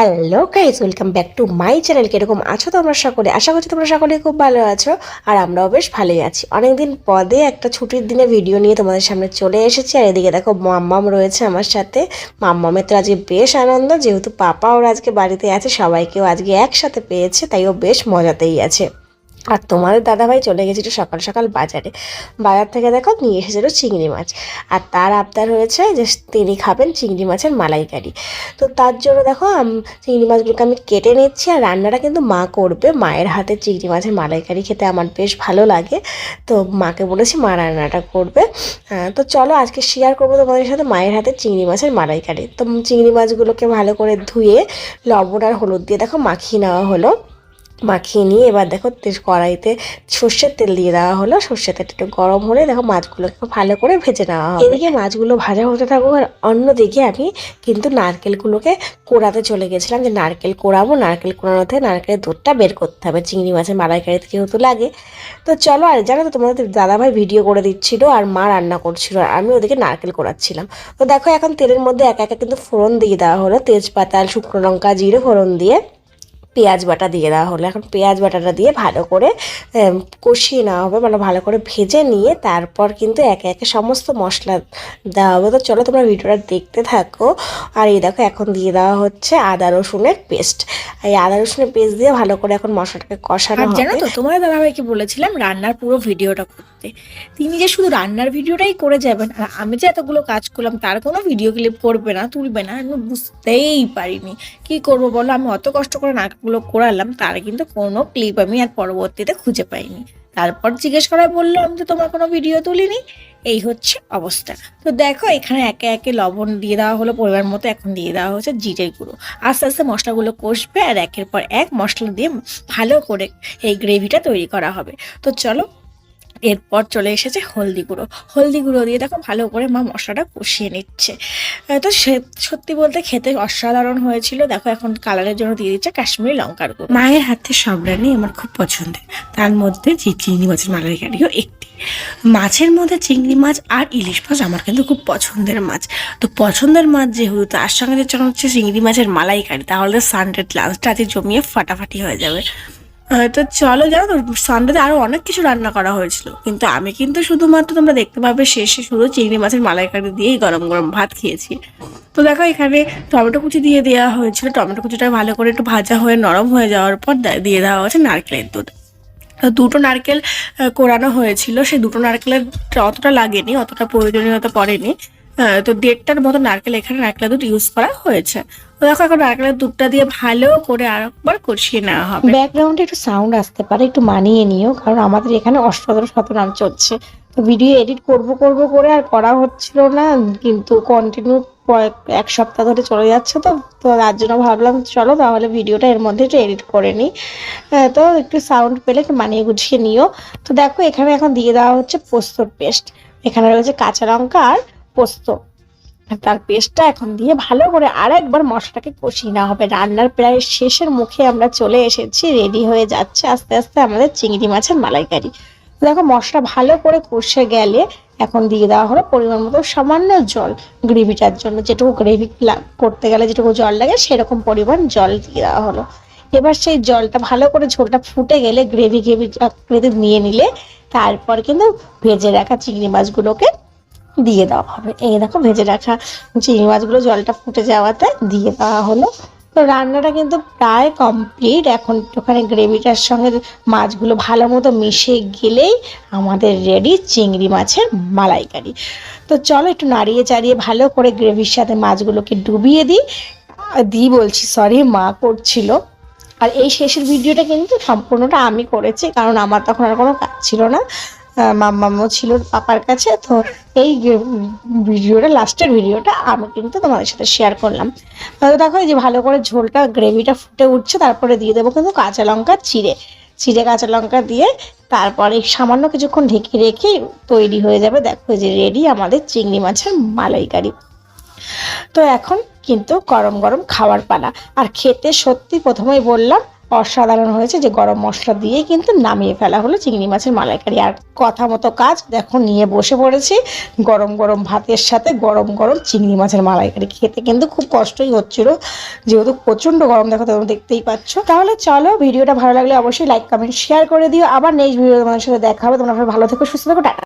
Hello guys welcome back to my channel কীরকম আছো তোমরা সকলে? আশা করছি তোমরা সকলে খুব ভালো আছো আর আমরাও বেশ ভালোই আছি। অনেকদিন পদে একটা ছুটির দিনে ভিডিও নিয়ে তোমাদের সামনে চলে এসেছি আর এদিকে দেখো মাম্মাম রয়েছে আমার সাথে। মাম্মামের তো আজকে বেশ আনন্দ, যেহেতু পাপা ওর আজকে বাড়িতে আছে, সবাইকেও আজকে একসাথে পেয়েছে, তাই ও বেশ মজাতেই আছে। আর তোমাদের দাদাভাই চলে গেছিল সকাল সকাল বাজারে। বাজার থেকে দেখো নিয়ে এসেছিল চিংড়ি মাছ। আর তার আবদার হয়েছে যে তিনি খাবেন চিংড়ি মাছের মালাইকারি। তো তার জন্য দেখো চিংড়ি মাছগুলোকে আমি কেটে নিচ্ছি আর রান্নাটা কিন্তু মা করবে। মায়ের হাতে চিংড়ি মাছের মালাইকারি খেতে আমার বেশ ভালো লাগে। তো মাকে বলেছি মা রান্নাটা করবে। তো চলো আজকে শেয়ার করব তোমাদের সাথে মায়ের হাতে চিংড়ি মাছের মালাইকারি। তো চিংড়ি মাছগুলোকে ভালো করে ধুয়ে লবণ আর হলুদ দিয়ে দেখো মাখিয়ে নেওয়া হলো। মাখিয়ে নিয়ে এবার দেখো কড়াইতে সর্ষের তেল দিয়ে দেওয়া হলো। সর্ষের তেলটা একটু গরম হলে দেখো মাছগুলোকে ভালো করে ভেজে নেওয়া হবে। এদিকে মাছগুলো ভাজা হতে থাকুক আর অন্যদিকে আমি কিন্তু নারকেলগুলোকে কোড়াতে চলে গেছিলাম যে নারকেল কোড়াবো, নারকেল কোড়ানো থেকে নারকেলের দুধটা বের করতে হবে। চিংড়ি মাছের মালাইকারিতে যেহেতু লাগে। তো চলো আর জানো তো তোমাদের দাদাভাই ভিডিও করে দিচ্ছিল আর মা রান্না করছিল আর আমি ওদিকে নারকেল কোড়াচ্ছিলাম। তো দেখো এখন তেলের মধ্যে একা একা কিন্তু ফোড়ন দিয়ে দেওয়া হলো। তেজপাতা, শুকনো লঙ্কা, জিরে, ফোড়ন দিয়ে। পেঁয়াজ বাটা দিয়ে দেওয়া হলো। এখন পেঁয়াজ বাটাটা দিয়ে ভালো করে কষিয়ে নেওয়া হবে মানে ভালো করে ভেজে নিয়ে তারপর কিন্তু একে একে সমস্ত মশলা দেওয়া হবে। তো চলো তোমরা ভিডিওটা দেখতে থাকো। আর এই দেখো এখন দিয়ে দেওয়া হচ্ছে আদা রসুনের পেস্ট। এই আদা রসুনের পেস্ট দিয়ে ভালো করে এখন মশলাটাকে কষানো আর জানো হবে। তো তোমার দাদাভাইকে বলেছিলাম? রান্নার পুরো ভিডিওটা করতে। তিনি যে শুধু রান্নার ভিডিওটাই করে যাবেন, আর আমি যে এতগুলো কাজ করলাম, তার কোনো ভিডিও ক্লিপ করবে না, তুলবে না, আমি বুঝতেই পারিনি। কি করব বলো? আমি অত কষ্ট করে নাটকগুলো করালাম, তার কিন্তু কোনো ক্লিপ আমি আর পরবর্তীতে খুঁজে পাইনি। তারপর জিজ্ঞেস করায় বলল, আমি তো তোমার কোনো ভিডিও তুলিনি। এই হচ্ছে অবস্থা। তো দেখো, এখানে একে একে লবণ দিয়ে দেওয়া হলো, পরিমাণ মতো এখন দিয়ে দেওয়া হচ্ছে জিরের গুঁড়ো। আস্তে আস্তে মশলাগুলো কষবে, আর একের পর এক মশলা দিয়ে ভালো করে এই গ্রেভিটা তৈরি করা হবে। তো চলো এরপর চলে এসেছে হলদি গুঁড়ো। হলদি গুঁড়ো দিয়ে দেখো ভালো করে মা মশলাটা কষিয়ে নিচ্ছে। তো সে সত্যি বলতে খেতে অসাধারণ হয়েছিল। দেখো এখন কালারের জন্য দিয়ে দিচ্ছে কাশ্মীরি লঙ্কার গুঁড়ো। মায়ের হাতে সব রান্নাই আমার খুব পছন্দের। তার মধ্যে যে চিংড়ি মাছের মালাইকারিও একটি। মাছের মধ্যে চিংড়ি মাছ আর ইলিশ মাছ আমার কিন্তু খুব পছন্দের মাছ। তো পছন্দের মাছ যেহেতু তার সঙ্গে যখন হচ্ছে চিংড়ি মাছের মালাইকারি, তাহলে সানডে লাঞ্চটা আজকে জমিয়ে ফাটাফাটি হয়ে যাবে। তো চলো, জানো তো সানডেতে আরও অনেক কিছু রান্না করা হয়েছিল। কিন্তু আমি কিন্তু শুধুমাত্র তোমরা দেখতে পাবে শেষে শুধু চিংড়ি মাছের মালাইকারি দিয়েই গরম গরম ভাত খেয়েছি। তো দেখো, এখানে টমেটো কুচি দিয়ে দেওয়া হয়েছিল। টমেটো কুচিটা ভালো করে একটু ভাজা হয়ে, নরম হয়ে যাওয়ার পর দিয়ে দেওয়া হয়েছে নারকেলের দুধ। দুটো নারকেল কোরানো হয়েছিল। সেই দুটো নারকেলের অতটা লাগেনি, অতটা প্রয়োজনীয়তা পড়েনি। তো দেড়টার মতো নারকেল এখানে নারকেলের দুধ ইউজ করা হয়েছে। তো দেখো এখন নারকেলের দুধটা দিয়ে ভালো করে আরেকবার কষিয়ে নেওয়া হবে। ব্যাকগ্রাউন্ডে একটু সাউন্ড আসতে পারে একটু মানিয়ে নিও কারণ আমাদের এখানে অষ্টাদশ শতনাম চলছে। তো ভিডিও এডিট করব করব করে আর করা হচ্ছিল না কিন্তু কন্টিনিউ এক সপ্তাহ ধরে চলে যাচ্ছে তো তো তার জন্য ভাবলাম চলো তাহলে ভিডিওটা এর মধ্যে একটু এডিট করে নিই আহ, তো একটু সাউন্ড পেলে একটু মানিয়ে গুছিয়ে নিও। তো দেখো এখানে এখন দিয়ে দেওয়া হচ্ছে পোস্তর পেস্ট এখানে রয়েছে কাঁচা লঙ্কা আর পোস্ত। তার পেস্টটা এখন দিয়ে ভালো করে আর একবার মশলাটাকে কষিয়ে নেওয়া হবে। রান্নার প্রায় শেষের মুখে আমরা চলে এসেছি। রেডি হয়ে যাচ্ছে আস্তে আস্তে আমাদের চিংড়ি মাছের মালাইকারি। দেখো, মশলা ভালো করে কষে গেলে এখন দিয়ে দেওয়া হলো পরিমাণ মতো সামান্য জল। গ্রেভিটার জন্য যেটুকু গ্রেভি করতে গেলে যেটুকু জল লাগে সেরকম পরিমাণ জল দিয়ে দেওয়া হলো। এবার সেই জলটা ভালো করে ঝোলটা ফুটে গেলে গ্রেভি গ্রেভি নিয়ে নিলে তারপর কিন্তু ভেজে রাখা চিংড়ি মাছগুলোকে দিয়ে দেওয়া হবে। এই দেখো ভেজে রাখা চিংড়ি মাছগুলো জলটা ফুটে যাওয়াতে দিয়ে দেওয়া হলো। তো রান্নাটা কিন্তু প্রায় কমপ্লিট এখন ওখানে গ্রেভিটার সঙ্গে মাছগুলো ভালো মতো মিশে গেলেই আমাদের রেডি চিংড়ি মাছের মালাইকারি। তো চলো একটু নাড়িয়ে চাড়িয়ে ভালো করে গ্রেভির সাথে মাছগুলোকে ডুবিয়ে দিই। দিই বলছি সরি মা করছিল। আর এই শেষের ভিডিওটা কিন্তু সম্পূর্ণটা আমি করেছি, কারণ আমার তখন আর কোনো কাজ ছিল না। মাম্মামও ছিল পাপার কাছে, তো এই ভিডিওটা, লাস্টের ভিডিওটা আমি কিন্তু তোমাদের সাথে শেয়ার করলাম। দেখো, এই যে ভালো করে ঝোলটা গ্রেভিটা ফুটে উঠছে, তারপরে দিয়ে দেবো কিন্তু কাঁচা লঙ্কা, চিড়ে। চিড়ে কাঁচা লঙ্কা দিয়ে তারপরে সামান্য কিছুক্ষণ ঢেকে রেখে তৈরি হয়ে যাবে। দেখো যে রেডি আমাদের চিংড়ি মাছের মালাইকারি। তো এখন কিন্তু গরম গরম খাওয়ার পালা। আর খেতে সত্যি প্রথমেই বললাম অসাধারণ হয়েছে যে গরম মশলা দিয়ে কিন্তু নামিয়ে ফেলা হলো চিংড়ি মাছের মালাইকারি। আর কথা মতো কাজ দেখো, নিয়ে বসে পড়েছি গরম গরম ভাতের সাথে গরম গরম চিংড়ি মাছের মালাইকারি। খেতে কিন্তু খুব কষ্টই হচ্ছিল, যেহেতু প্রচণ্ড গরম দেখো তোমরা দেখতেই পাচ্ছ। তাহলে চলো, ভিডিওটা ভালো লাগলে অবশ্যই লাইক কমেন্ট শেয়ার করে দিও। আবার নেক্সট ভিডিও তোমাদের সাথে দেখা হবে। তোমরা ভালো থেকো, সুস্থ থেকো, টাটা।